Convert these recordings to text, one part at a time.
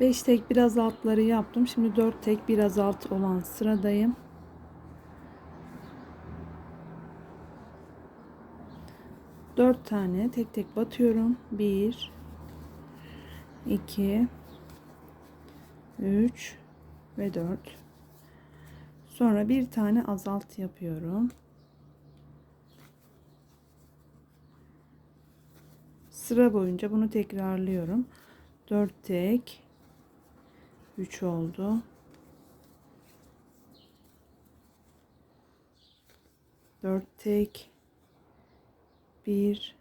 5 tek biraz altları yaptım. Şimdi 4 tek biraz alt olan sıradayım. Dört tane tek tek batıyorum. Bir, iki, üç ve dört. Sonra bir tane azalt yapıyorum. Sıra boyunca bunu tekrarlıyorum. 4 tek 3 oldu. 4 tek. 1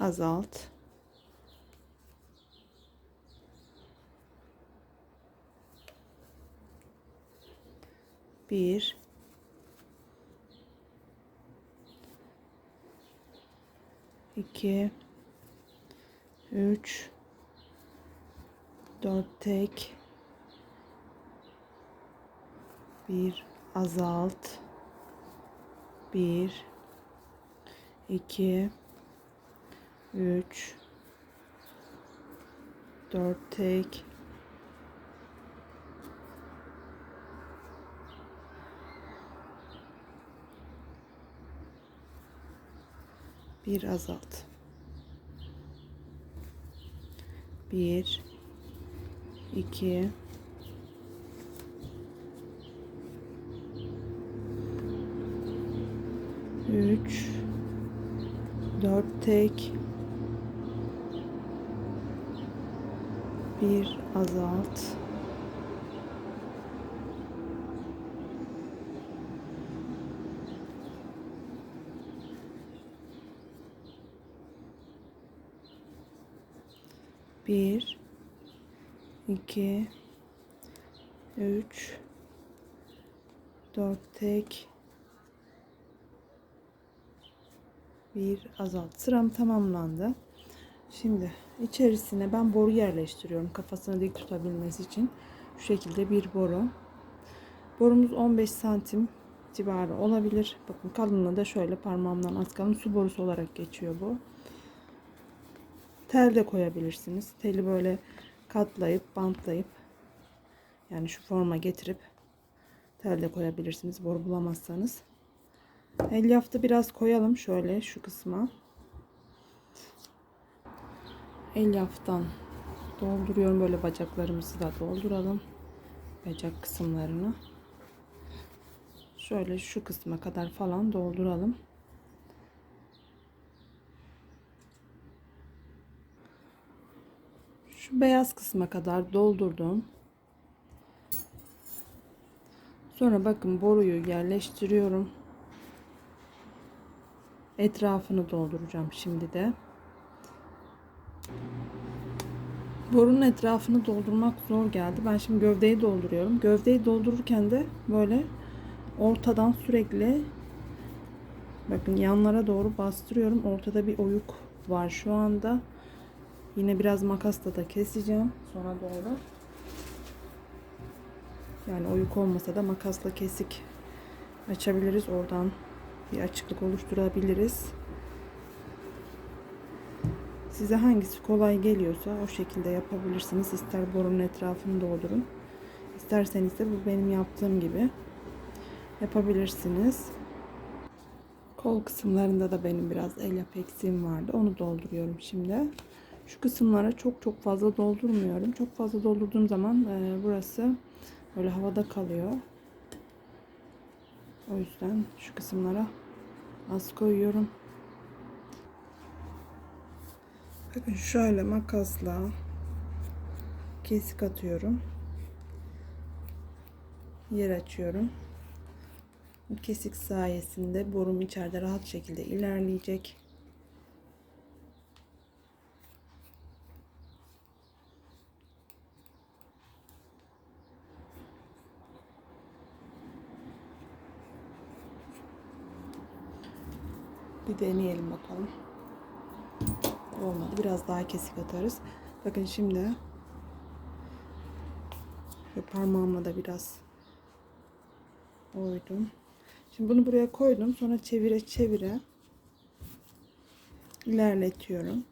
azalt. Bir iki. Üç. Dört tek. Bir. Azalt. Bir. İki. Üç. Dört tek bir azalt. Bir iki üç dört tek. Bir azalt bir iki üç dört tek. Bir azalt. Sıram tamamlandı. Şimdi içerisine ben boru yerleştiriyorum kafasını dik tutabilmesi için. Şu şekilde bir boru. Borumuz 15 santim civarı olabilir. Bakın kalınlığı da şöyle parmağımdan az kalın. Su borusu olarak geçiyor bu tel de koyabilirsiniz. Teli böyle katlayıp bantlayıp yani şu forma getirip tel de koyabilirsiniz boru bulamazsanız. Elyafta biraz koyalım şöyle şu kısma. Elyaftan dolduruyorum. Böyle bacaklarımızı da dolduralım. Bacak kısımlarını. Şöyle şu kısma kadar falan dolduralım beyaz kısma kadar doldurdum. Sonra bakın boruyu yerleştiriyorum. Etrafını dolduracağım şimdi de. Borunun etrafını doldurmak zor geldi. Ben şimdi gövdeyi dolduruyorum. Gövdeyi doldururken de böyle ortadan sürekli bakın yanlara doğru bastırıyorum. Ortada bir oyuk var şu anda yine biraz makasla da keseceğim sonra doğru yani oyuk olmasa da makasla kesik açabiliriz oradan bir açıklık oluşturabiliriz size hangisi kolay geliyorsa o şekilde yapabilirsiniz ister borunun etrafını doldurun isterseniz de bu benim yaptığım gibi yapabilirsiniz. Kol kısımlarında da benim biraz el yap eksiğim vardı. Onu dolduruyorum şimdi. Şu kısımlara çok çok fazla doldurmuyorum. Çok fazla doldurduğum zaman e, burası böyle havada kalıyor. O yüzden şu kısımlara az koyuyorum. Bakın şöyle makasla kesik atıyorum. Yer açıyorum. Kesik sayesinde borum içeride rahat şekilde ilerleyecek. Bir deneyelim bakalım. Olmadı. Biraz daha kesik atarız. Bakın şimdi ve parmağımla da biraz Oydum. Şimdi bunu buraya koydum. Sonra çevire çevire ilerletiyorum.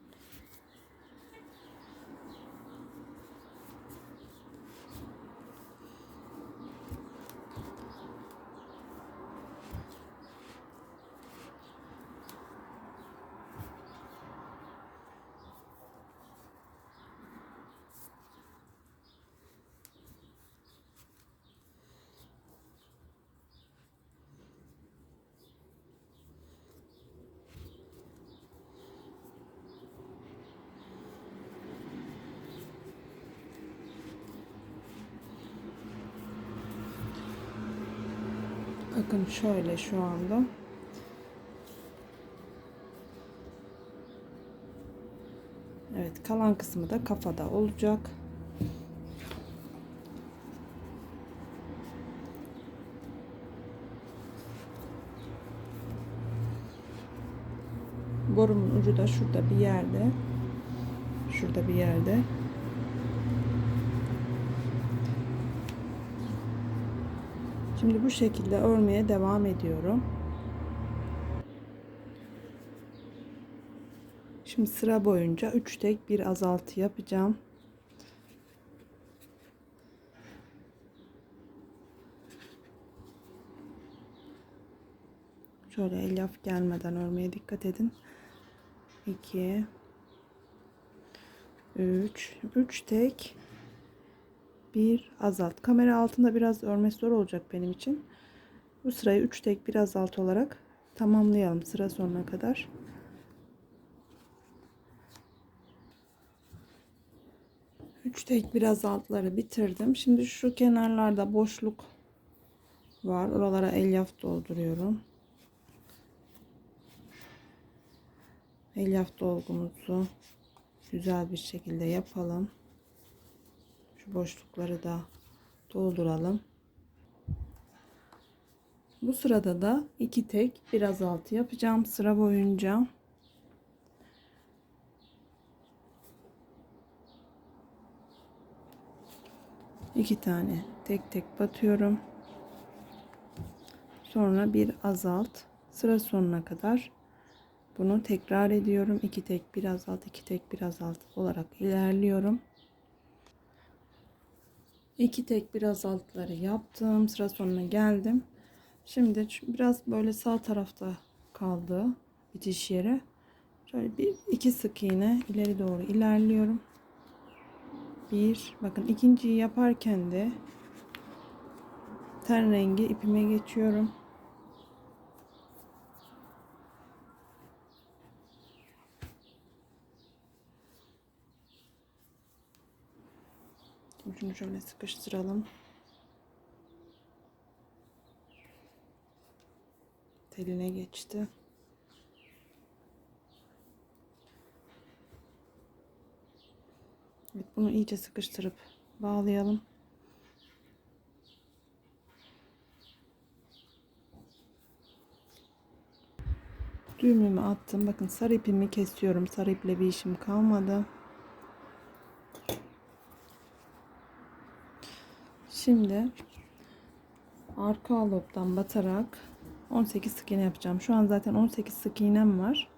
Bakın şöyle şu anda. Evet kalan kısmı da kafada olacak. Borumun ucu da şurada bir yerde. Şurada bir yerde. Şimdi bu şekilde örmeye devam ediyorum. Şimdi sıra boyunca 3 tek bir azaltı yapacağım. Şöyle elyaf gelmeden örmeye dikkat edin. 2 3 3 tek bir azalt. Kamera altında biraz örmesi zor olacak benim için. Bu sırayı 3 tek bir azalt olarak tamamlayalım sıra sonuna kadar. Üç tek bir azaltları bitirdim. Şimdi şu kenarlarda boşluk var. Oralara elyaf dolduruyorum. Elyaf dolgumuzu güzel bir şekilde yapalım. Şu boşlukları da dolduralım. Bu sırada da iki tek bir azaltı yapacağım sıra boyunca. iki tane tek tek batıyorum. Sonra bir azalt sıra sonuna kadar bunu tekrar ediyorum. iki tek bir azalt, iki tek bir azalt olarak ilerliyorum. İki tek bir azaltları yaptım. Sıra sonuna geldim. Şimdi biraz böyle sağ tarafta kaldı bitiş yeri. Şöyle bir iki sık iğne ileri doğru ilerliyorum. Bir bakın ikinciyi yaparken de ten rengi ipime geçiyorum. Şunu şöyle sıkıştıralım. Teline geçti. Evet, bunu iyice sıkıştırıp bağlayalım. Düğümümü attım. Bakın sarı ipimi kesiyorum. Sarı iple bir işim kalmadı. Şimdi arka lobdan batarak 18 sık iğne yapacağım. Şu an zaten 18 sık iğnem var.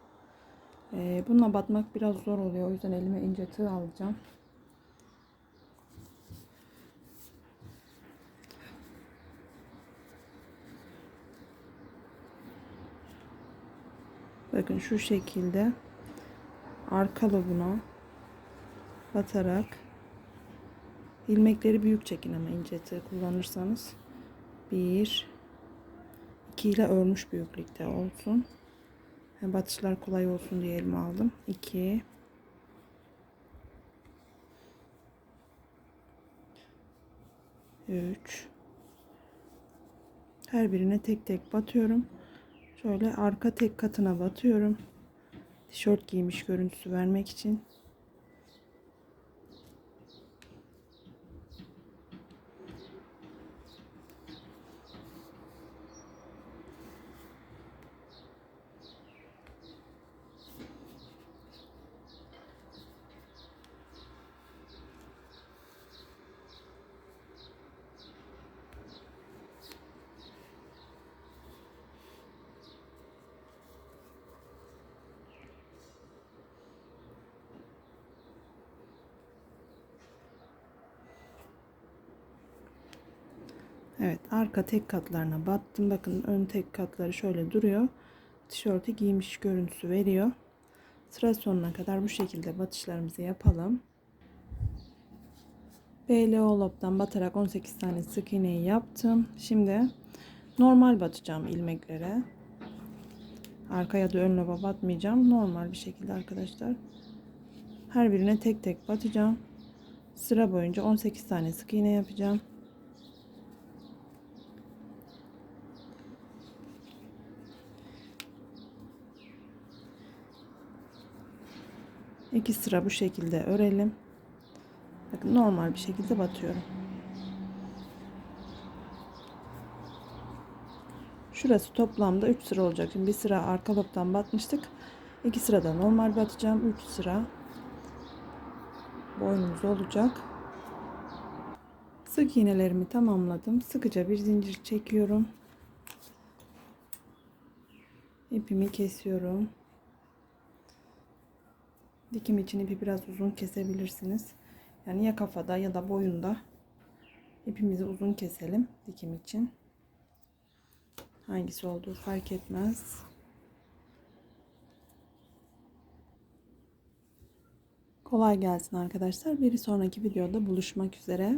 Ee, bununla batmak biraz zor oluyor. O yüzden elime ince tığ alacağım. Bakın şu şekilde arka lobuna batarak ilmekleri büyük çekin ama ince kullanırsanız. Bir iki ile örmüş büyüklükte olsun. Batışlar kolay olsun diye elime aldım. 2 3 her birine tek tek batıyorum. Şöyle arka tek katına batıyorum. Tişört giymiş görüntüsü vermek için. Evet arka tek katlarına battım. Bakın ön tek katları şöyle duruyor. Tişörtü giymiş görüntüsü veriyor. Sıra sonuna kadar bu şekilde batışlarımızı yapalım. BLO lobdan batarak 18 tane sık iğneyi yaptım. Şimdi normal batacağım ilmeklere. Arkaya da ön loba batmayacağım. Normal bir şekilde arkadaşlar. Her birine tek tek batacağım. Sıra boyunca 18 tane sık iğne yapacağım. İki sıra bu şekilde örelim. Bakın normal bir şekilde batıyorum. Şurası toplamda 3 sıra olacak. Şimdi bir sıra arka lobdan batmıştık. 2 sırada normal batacağım. 3 sıra boynumuz olacak. Sık iğnelerimi tamamladım. Sıkıca bir zincir çekiyorum. İpimi kesiyorum. Dikim için ipi biraz uzun kesebilirsiniz. Yani ya kafada ya da boyunda ipimizi uzun keselim dikim için. Hangisi olduğu fark etmez. Kolay gelsin arkadaşlar. Bir sonraki videoda buluşmak üzere.